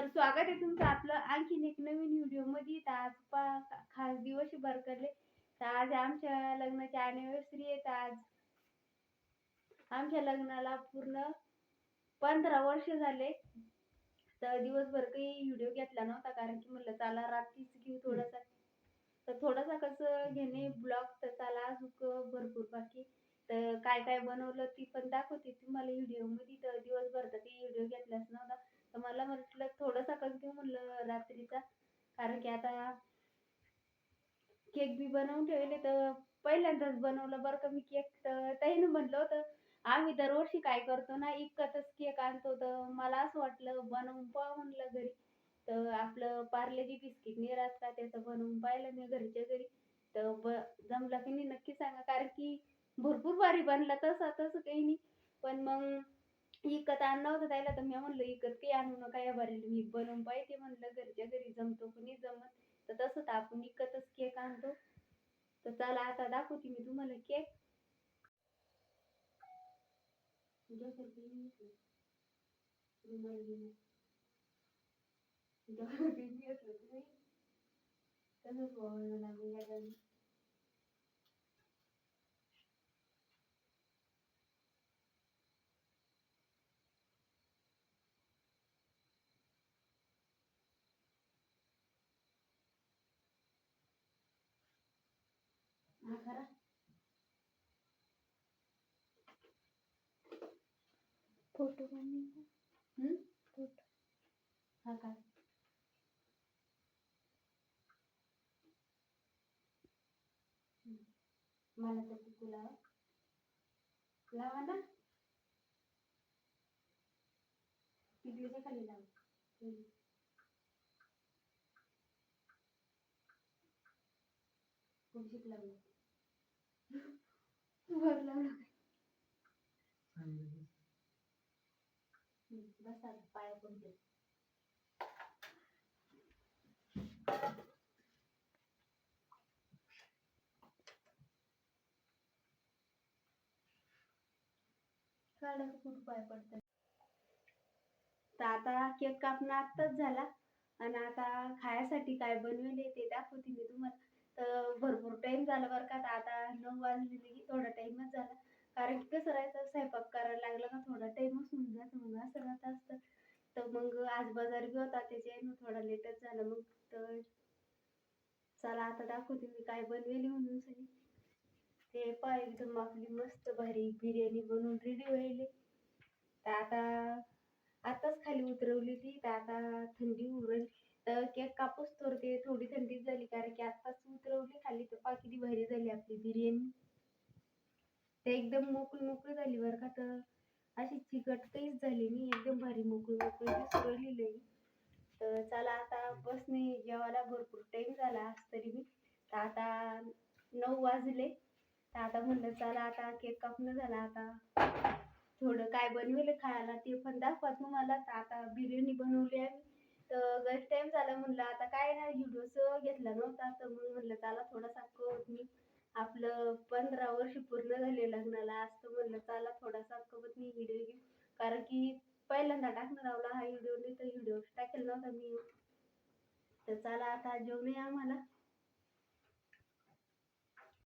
तर स्वागत आहे तुमचं आपलं आणखीन एक नवीन व्हिडिओमध्ये. तर आज पा खास दिवस बरकरले तर आज आमच्या लग्नाची अॅनिव्हर्सरी आहे. तर आज आमच्या लग्नाला पूर्ण पंधरा वर्ष झाले. तर दिवसभर काही व्हिडिओ घेतला नव्हता. कारण की म्हणलं चला रात्रीच घेऊ थोडासा. तर थोडासा कसं घेणे ब्लॉग तर चला अजून भरपूर बाकी. तर काय काय बनवलं ती पण दाखवते तुम्हाला व्हिडिओमध्ये. तर दिवसभर तर काही व्हिडिओ घेतलाच नव्हता तर मला म्हटलं थोडासा कस घेऊ म्हणलं रात्रीचा कारण की आता केक बी बनवून ठेवले तर पहिल्यांदाच बनवलं बरं का मी केक. तर ताईनं म्हणलं होतं आम्ही दरवर्षी काय करतो ना इतकंच केक आणतो. तर मला असं वाटलं बनवून पाहा म्हणलं घरी. तर आपलं पार्लेजी बिस्किट नाही का त्याचं बनवून पाहिलं मी घरच्या घरी. तर ब जमलं की नाही नक्की सांगा कारण की भरपूर भारी बनला तसा तसं काही नाही. पण मग इकत आणलं होतं त्याला तर मी म्हणलं इकत काही आणू नका या बारीला मी बनवून पाहिजे म्हणलं घरच्या घरी जमतो कुणी नाही जमत. तर तसं तर आपण विकतच केक आणतो तर चला आता दाखवते मी तुम्हाला केक तसंच व्हावं लागेल या घरी. हा करा फोटो? फोटो. हा काय. मला तर टिकू लावा. लावा ना. टिकलीच्या खाली लावा. हम्म. खुर्चीत खूप पाय पडतात तर आता केक कापणं आत्ताच झाला. आणि आता खायसाठी काय बनवले ते दाखवते मी तुम्हाला. तर भरपूर टाइम झाला बरं का. आता नऊ वाजले की थोडा टाइमच झाला. कारण की कसं राहायचं स्वयंपाक करायला लागला का थोडा टाइमच होऊन जातो मग असं राहत असतं. तर मग आज बाजार बी होता त्याच्यानं थोडा लेटच झाला. मग तर चला आता दाखवते मी काय बनवेली म्हणून सगळी. ते पहा एकदम आपली मस्त भारी बिर्याणी बनवून रेडी व्हायली. तर आता आताच खाली उतरवली ती. तर आता थंडी कापूस तोरते थोडी थंडी झाली कारण की आताच उतरवली खाली तर पहा किती भारी झाली आपली बिर्याणी. ते एकदम मोकळी मोकळी झाली बरं का तर अशी चिकट काहीच झाली नाही एकदम भारी मोकळी मोकळी दिसू लई. तर चला आता बसने जेवायला भरपूर टाईम झाला आज तरी मी तर आता नऊ वाजले. तर आता म्हणलं चला आता केक कापणं झाला आता. थोडं काय बनवलं खायला ते पण दाखवा तुम्हाला. तर आता बिर्याणी बनवली आहे. तर टाइम झाला म्हणलं. आता काय नाही व्हिडिओच घेतला नव्हता. तर मग म्हणलं चला थोडासा कवत मी आपलं पंधरा वर्ष पूर्ण झाले लग्नाला. आज तर म्हणलं चला थोडासा बघ मी व्हिडिओ घेऊ. कारण की पहिल्यांदा टाकणार आवला हा व्हिडिओ नाही तर व्हिडिओ टाकेल नव्हता मी. तर चला आता जेवण आम्हाला.